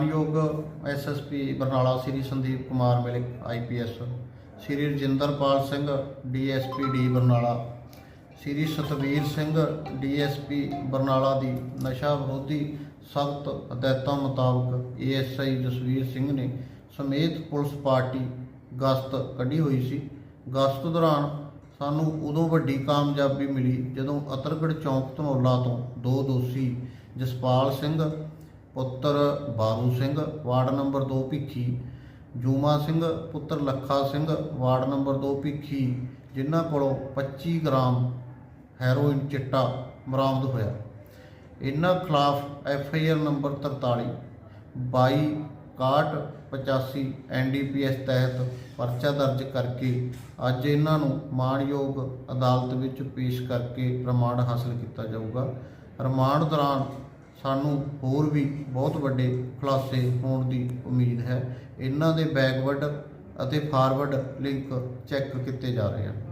ਮਾਨਯੋਗ SSP Barnala Shri Sandeep Kumar Malik IPS Shri Rajinderpal Singh DSP D Barnala, Shri Satvir Singh DSP Barnala ਦੀ ਨਸ਼ਾ ਵਿਰੋਧੀ ਸਖਤ ਹਦਾਇਤਾਂ ਮੁਤਾਬਕ ਏਐਸਆਈ ਜਸਵੀਰ ਸਿੰਘ ਨੇ ਸਮੇਤ ਪੁਲਿਸ ਪਾਰਟੀ ਗਸ਼ਤ ਕੱਢੀ ਹੋਈ ਸੀ। ਗਸ਼ਤ ਦੌਰਾਨ ਸਾਨੂੰ ਉਦੋਂ ਵੱਡੀ ਕਾਮਯਾਬੀ ਮਿਲੀ ਜਦੋਂ ਅਤਰਗੜ ਚੌਂਕ ਧਨੌਲਾ ਤੋਂ ਦੋ ਦੋਸ਼ੀ ਜਸਪਾਲ ਸਿੰਘ ਪੁੱਤਰ ਬਾਰੂ ਸਿੰਘ, ਵਾਰਡ ਨੰਬਰ 2 ਭਿੱਖੀ, ਜੂਮਾ ਸਿੰਘ, ਪੁੱਤਰ ਲੱਖਾ ਸਿੰਘ, ਵਾਰਡ ਨੰਬਰ 2 ਭਿੱਖੀ, ਜਿਨ੍ਹਾਂ ਕੋਲੋਂ 25 ਗ੍ਰਾਮ ਹੈਰੋਇਨ ਚਿੱਟਾ ਬਰਾਮਦ ਹੋਇਆ। ਇਹਨਾਂ ਖਿਲਾਫ F I R number 43 22 61 85 NDPS ਤਹਿਤ ਪਰਚਾ ਦਰਜ ਕਰਕੇ ਅੱਜ ਇਹਨਾਂ ਨੂੰ ਮਾਣਯੋਗ ਅਦਾਲਤ ਵਿੱਚ ਪੇਸ਼ ਕਰਕੇ ਰਿਮਾਂਡ ਹਾਸਲ ਕੀਤਾ ਜਾਊਗਾ। ਰਿਮਾਂਡ ਦੌਰਾਨ ਸਾਨੂੰ ਹੋਰ ਵੀ ਬਹੁਤ ਵੱਡੇ ਖੁਲਾਸੇ ਹੋਣ ਦੀ ਉਮੀਦ ਹੈ। ਇਹਨਾਂ ਦੇ ਬੈਕਵਰਡ ਅਤੇ ਫਾਰਵਰਡ ਲਿੰਕ ਚੈੱਕ ਕੀਤੇ ਜਾ ਰਹੇ ਹਨ।